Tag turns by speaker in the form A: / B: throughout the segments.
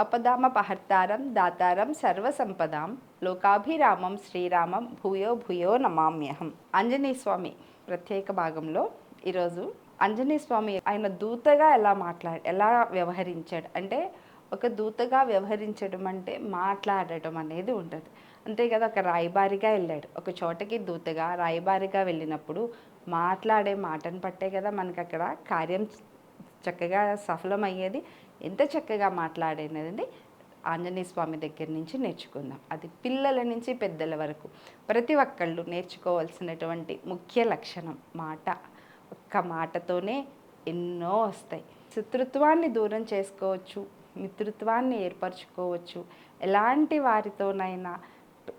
A: అపదామపహర్తారం దాతారం సర్వసంపదాం లోకాభిరామం శ్రీరామం భూయో భూయో నమామ్యహం. ఆంజనేయ స్వామి ప్రత్యేక భాగంలో ఈరోజు ఆంజనేయ స్వామి ఆయన దూతగా ఎలా మాట్లాడు ఎలా వ్యవహరించాడు? అంటే ఒక దూతగా వ్యవహరించడం అంటే మాట్లాడటం అనేది ఉంటుంది అంతే కదా ఒక రాయబారిగా వెళ్ళాడు. ఒక చోటకి దూతగా రాయబారిగా వెళ్ళినప్పుడు మాట్లాడే మాటను పట్టే కదా మనకు అక్కడ కార్యం చక్కగా సఫలమయ్యేది. ఎంత చక్కగా మాట్లాడేది ఆంజనేయ స్వామి దగ్గర నుంచి నేర్చుకుందాం. అది పిల్లల నుంచి పెద్దల వరకు. ప్రతి ఒక్కళ్ళు నేర్చుకోవాల్సినటువంటి ముఖ్య లక్షణం మాట. ఒక్క మాటతోనే ఎన్నో వస్తాయి. శత్రుత్వాన్ని దూరం చేసుకోవచ్చు. మిత్రుత్వాన్ని ఏర్పరచుకోవచ్చు. ఎలాంటి వారితోనైనా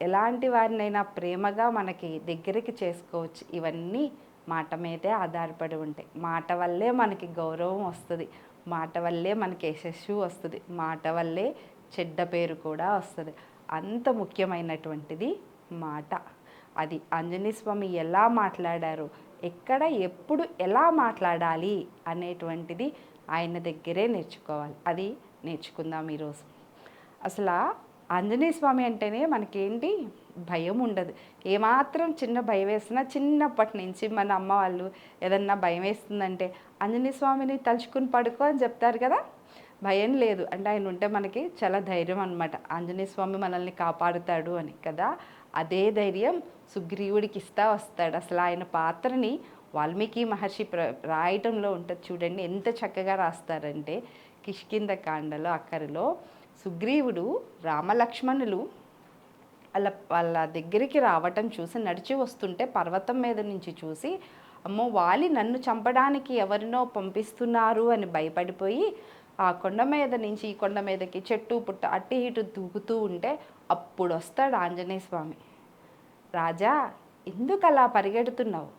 A: ఎలాంటి వారినైనా ప్రేమగా మనకి దగ్గరికి చేసుకోవచ్చు. ఇవన్నీ మాట మీదే ఆధారపడి ఉంటాయి. మాట వల్లే మనకి గౌరవం వస్తుంది. మాట వల్లే మనకి యశస్సు వస్తుంది. మాట వల్లే చెడ్డ పేరు కూడా వస్తుంది. అంత ముఖ్యమైనటువంటిది మాట. అది ఆంజనేయ స్వామి ఎలా మాట్లాడారు ఎక్కడ ఎప్పుడు ఎలా మాట్లాడాలి అనేటువంటిది ఆయన దగ్గరే నేర్చుకోవాలి. అది నేర్చుకుందాం ఈరోజు. అసలు ఆంజనేయ స్వామి అంటేనే మనకేంటి? భయం ఉండదు ఏమాత్రం చిన్న భయం వేసినా చిన్నప్పటి నుంచి మన అమ్మ వాళ్ళు ఏదన్నా భయం వేస్తుందంటే ఆంజనేయ స్వామిని తలుచుకుని పడుకో అని చెప్తారు కదా? భయం లేదు. అంటే ఆయన ఉంటే మనకి చాలా ధైర్యం అనమాట ఆంజనేయ స్వామి మనల్ని కాపాడుతాడు అని కదా? అదే ధైర్యం సుగ్రీవుడికి ఇస్తా వస్తాడు. అసలు ఆయన పాత్రని వాల్మీకి మహర్షి ప్ర రాయటంలో ఉంటుంది చూడండి. ఎంత చక్కగా రాస్తారంటే కిష్కింద కాండలో అక్కరిలో సుగ్రీవుడు రామలక్ష్మణులు వాళ్ళ వాళ్ళ దగ్గరికి రావటం చూసి నడిచి వస్తుంటే పర్వతం మీద నుంచి చూసి అమ్మో వాలి నన్ను చంపడానికి ఎవరినో పంపిస్తున్నారు అని భయపడిపోయి ఆ కొండ మీద నుంచి ఈ కొండ మీదకి చెట్టు పుట్ట అట్టి ఇటు దూకుతూ ఉంటే అప్పుడు వస్తాడు ఆంజనేయ స్వామి రాజా ఎందుకు అలా పరిగెడుతున్నావు?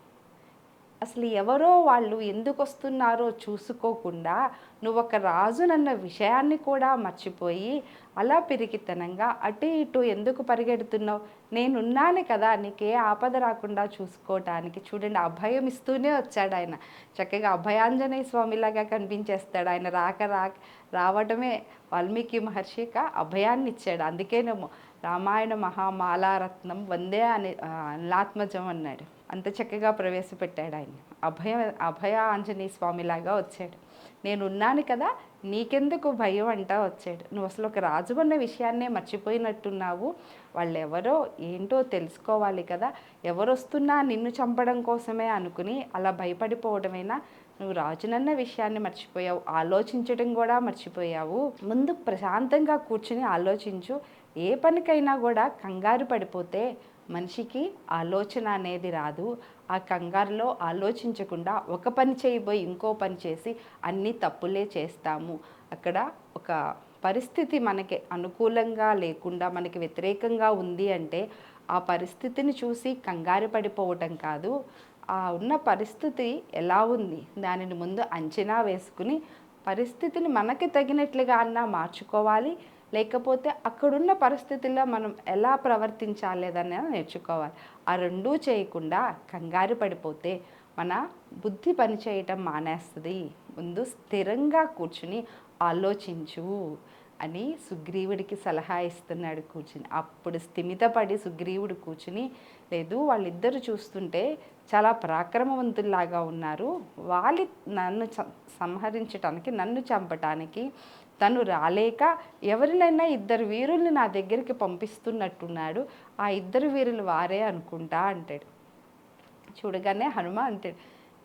A: అసలు ఎవరో వాళ్ళు ఎందుకు వస్తున్నారో చూసుకోకుండా నువ్వు ఒక రాజునన్న విషయాన్ని కూడా మర్చిపోయి అలా పెరిగితనంగా అటు ఇటు ఎందుకు పరిగెడుతున్నావు? నేనున్నాను కదా నీకే ఆపద రాకుండా చూసుకోవటానికి చూడండి అభయం ఇస్తూనే వచ్చాడు ఆయన. చక్కగా అభయాంజనేయ స్వామిలాగా కనిపించేస్తాడు. ఆయన రాక రాక రావడమే వాల్మీకి మహర్షిక అభయాన్ని ఇచ్చాడు అందుకేనేమో రామాయణ మహామాలారత్నం వందే అని అన్నాత్మజం అన్నాడు. అంత చక్కగా ప్రవేశపెట్టాడు ఆయన. అభయ అభయ ఆంజనేయ స్వామిలాగా వచ్చాడు. నేను ఉన్నాను కదా నీకెందుకు భయం అంటా వచ్చాడు. నువ్వు అసలు ఒక రాజు అన్న విషయాన్నే మర్చిపోయినట్టున్నావు. వాళ్ళు ఎవరో ఏంటో తెలుసుకోవాలి కదా. ఎవరు వస్తున్నా నిన్ను చంపడం కోసమే అనుకుని అలా భయపడిపోవడమేనా? నువ్వు రాజునన్న విషయాన్ని మర్చిపోయావు. ఆలోచించడం కూడా మర్చిపోయావు. ముందు ప్రశాంతంగా కూర్చుని ఆలోచించు. ఏ పనికైనా కూడా కంగారు పడిపోతే మనిషికి ఆలోచన అనేది రాదు. ఆ కంగారులో ఆలోచించకుండా ఒక పని చేయబోయి ఇంకో పని చేసి అన్ని తప్పులే చేస్తాము. అక్కడ ఒక పరిస్థితి మనకి అనుకూలంగా లేకుండా మనకి వ్యతిరేకంగా ఉంది అంటే ఆ పరిస్థితిని చూసి కంగారు పడిపోవటం కాదు. ఆ ఉన్న పరిస్థితి ఎలా ఉంది? దానిని ముందు అంచనా వేసుకుని పరిస్థితిని మనకి తగినట్లుగా అన్నా మార్చుకోవాలి. లేకపోతే అక్కడున్న పరిస్థితుల్లో మనం ఎలా ప్రవర్తించాలేదనే నేర్చుకోవాలి. ఆ రెండూ చేయకుండా కంగారు పడిపోతే మన బుద్ధి పనిచేయటం మానేస్తుంది. ముందు స్థిరంగా కూర్చుని ఆలోచించు అని సుగ్రీవుడికి సలహా ఇస్తున్నాడు కూర్చుని. అప్పుడు స్థిమితపడి సుగ్రీవుడు కూర్చుని లేదు వాళ్ళిద్దరు చూస్తుంటే చాలా పరాక్రమవంతుల్లాగా ఉన్నారు. వాళ్ళు నన్ను సంహరించటానికి నన్ను చంపటానికి తను రాలేక ఎవరినైనా ఇద్దరు వీరుల్ని నా దగ్గరికి పంపిస్తున్నట్టున్నాడు. ఆ ఇద్దరు వీరులు వారే అనుకుంటా అంటాడు. చూడగానే హనుమ అంటాడు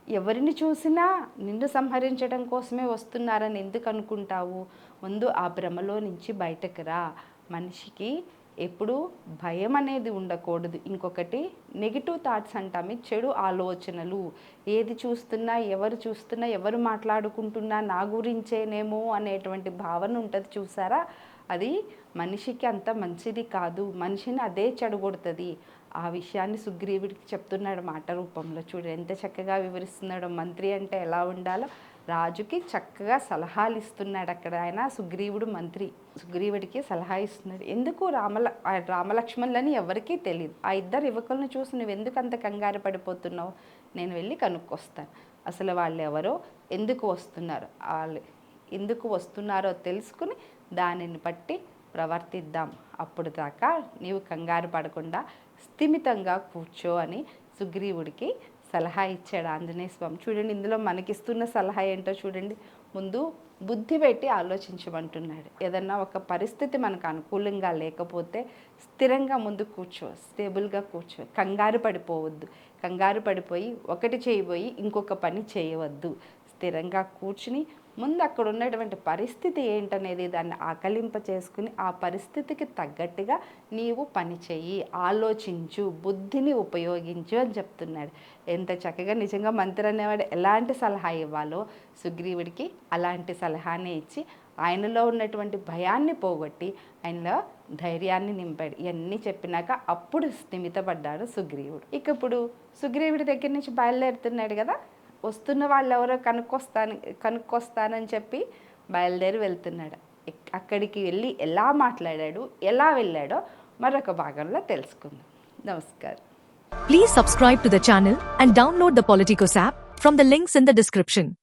A: ఎవరిని చూసినా నిన్ను సంహరించడం కోసమే వస్తున్నారని ఎందుకు అనుకుంటావు? ముందు ఆ భ్రమలో నుంచి బయటకు రా. మనిషికి ఎప్పుడు భయం అనేది ఉండకూడదు. ఇంకొకటి నెగిటివ్ థాట్స్ అంటాము చెడు ఆలోచనలు. ఏది చూస్తున్నా ఎవరు చూస్తున్నా ఎవరు మాట్లాడుకుంటున్నా నా గురించేనేమో అనేటువంటి భావన ఉంటుంది చూసారా? అది మనిషికి అంత మంచిది కాదు. మనిషిని అదే చెడగొడుతుంది ఆ విషయాన్ని సుగ్రీవుడికి చెప్తున్నాడు మాట రూపంలో. చూడు ఎంత చక్కగా వివరిస్తున్నాడో మంత్రి అంటే ఎలా ఉండాలో రాజుకి చక్కగా సలహాలు ఇస్తున్నాడు అక్కడ ఆయన సుగ్రీవుడు మంత్రి. సుగ్రీవుడికి సలహా ఇస్తున్నాడు ఎందుకు రామల రామలక్ష్మణులని ఎవరికీ తెలియదు ఆ ఇద్దరు యువకులను చూసి నువ్వు ఎందుకు అంత కంగారు పడిపోతున్నావు? నేను వెళ్ళి కనుక్కొస్తాను. అసలు వాళ్ళు ఎవరో ఎందుకు వస్తున్నారు? వాళ్ళు ఎందుకు వస్తున్నారో తెలుసుకుని దానిని బట్టి ప్రవర్తిద్దాం. అప్పుడు దాకా నీవు కంగారు పడకుండా స్థిమితంగా కూర్చో అని సుగ్రీవుడికి సలహా ఇచ్చాడు ఆంజనేయ స్వామి. చూడండి ఇందులో మనకిస్తున్న సలహా ఏంటో చూడండి. ముందు బుద్ధి పెట్టి ఆలోచించమంటున్నాడు. ఏదన్నా ఒక పరిస్థితి మనకు అనుకూలంగా లేకపోతే స్థిరంగా ముందు కూర్చో స్టేబుల్గా కూర్చో. కంగారు పడిపోవద్దు. కంగారు పడిపోయి ఒకటి చేయబోయి ఇంకొక పని చేయవద్దు. స్థిరంగా కూర్చుని ముందు అక్కడ ఉన్నటువంటి పరిస్థితి ఏంటనేది దాన్ని ఆకలింప చేసుకుని ఆ పరిస్థితికి తగ్గట్టుగా నీవు పని చెయ్యి ఆలోచించు బుద్ధిని ఉపయోగించు అని చెప్తున్నాడు. ఎంత చక్కగా నిజంగా మంత్రి అనేవాడు ఎలాంటి సలహా ఇవ్వాలో సుగ్రీవుడికి అలాంటి సలహానే ఇచ్చి ఆయనలో ఉన్నటువంటి భయాన్ని పోగొట్టి ఆయనలో ధైర్యాన్ని నింపాడు. ఇవన్నీ చెప్పినాక అప్పుడు స్థిమితపడ్డాడు సుగ్రీవుడు. ఇక ఇప్పుడు సుగ్రీవుడి దగ్గర నుంచి బయలుదేరుతున్నాడు కదా వస్తున్న వాళ్ళు ఎవరో కనుక్కొస్తాను కనుక్కొస్తానని చెప్పి బయలుదేరి వెళ్తున్నాడు. అక్కడికి వెళ్ళి ఎలా మాట్లాడాడు ఎలా వెళ్ళాడో మరొక భాగంలో తెలుసుకుందాం. నమస్కారం.
B: Please subscribe to the channel and download the app from the links in the description